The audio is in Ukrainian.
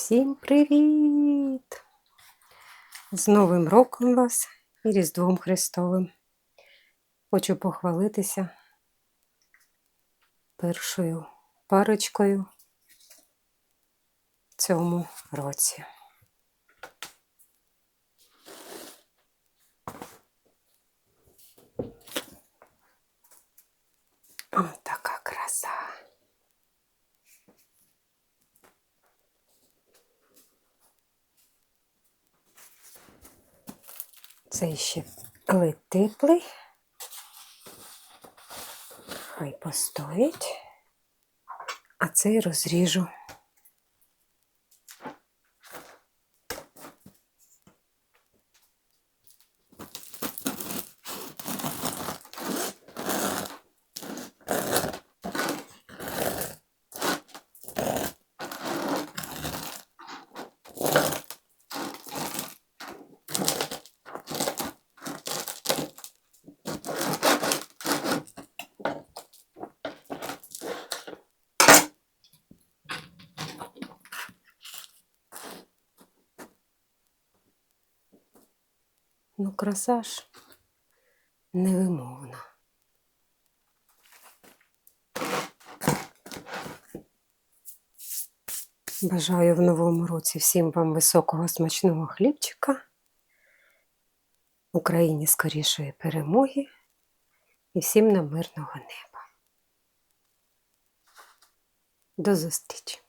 Всім привіт! З Новим роком вас і Різдвом Христовим. Хочу похвалитися першою парочкою в цьому році. Цей ще ледь теплий. Хай постоїть. А цей розріжу. Ну, краса ж невимовна. Бажаю в новому році всім вам високого смачного хлібчика, Україні скорішої перемоги і всім нам мирного неба. До зустрічі!